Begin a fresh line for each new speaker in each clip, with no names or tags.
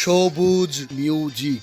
সবুজ music.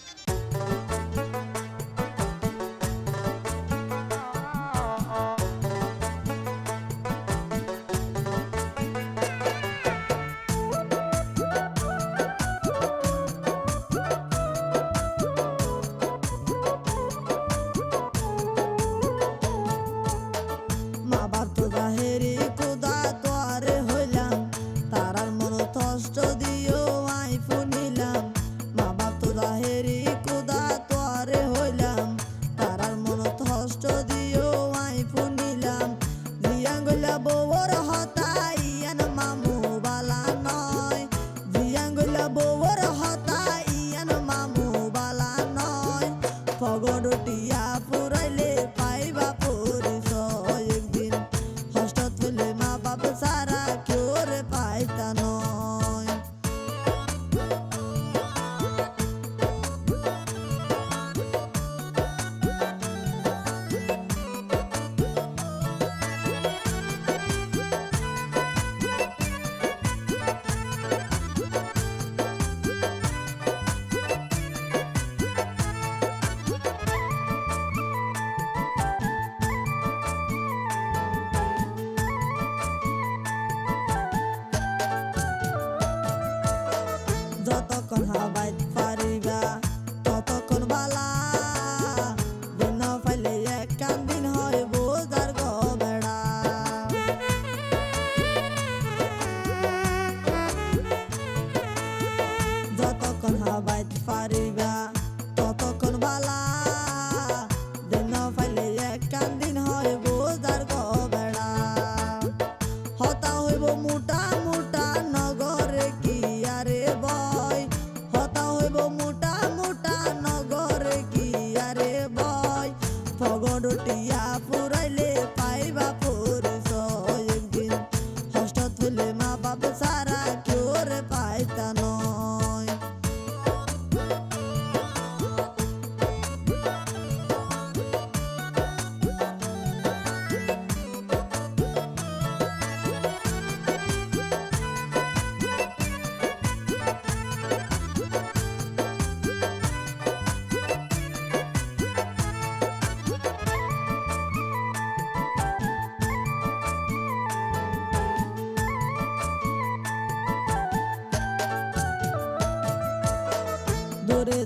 Bye.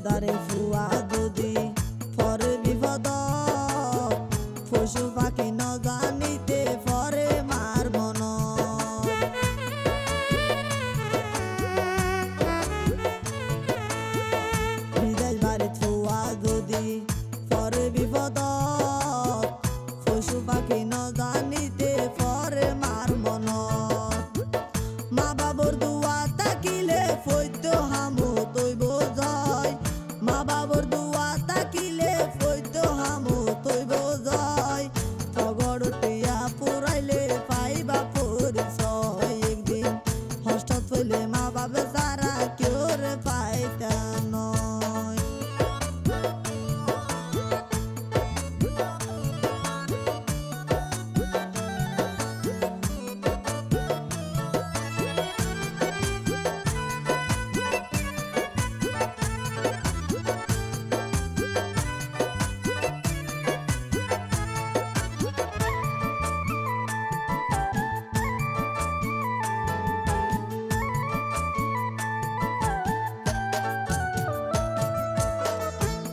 দারে ফুয়া যদি পরে বিপদ, পশু পাখি ন পরে মার মন। বিদেশ বাড়ি ফুয়া যদি পরে বিপদ, পশু পাখি ন জানিতে পরে মার মন। মা বাবর দুয়া থাকিলে ফৈত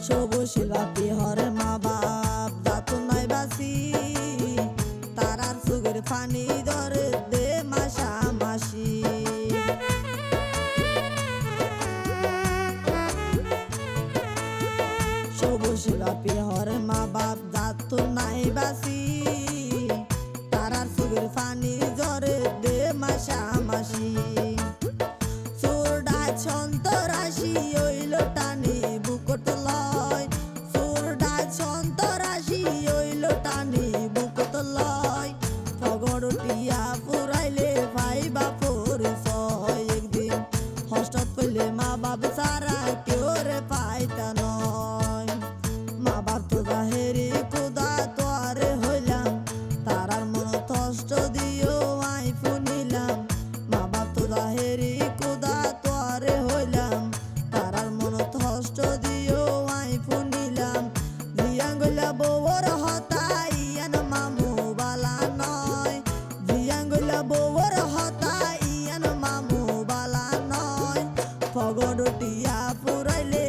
সবুজ শিলাপি হরে মা বাপ, দাতু নাই বাসি তারার সুগের পানি ধরে দে মাসা মাসি। সবুজ শিলাপি হরে মা বাপ, দাতু নাই বাসি তারার आपले मा बाप सारा মনটিয়া পুরাইলে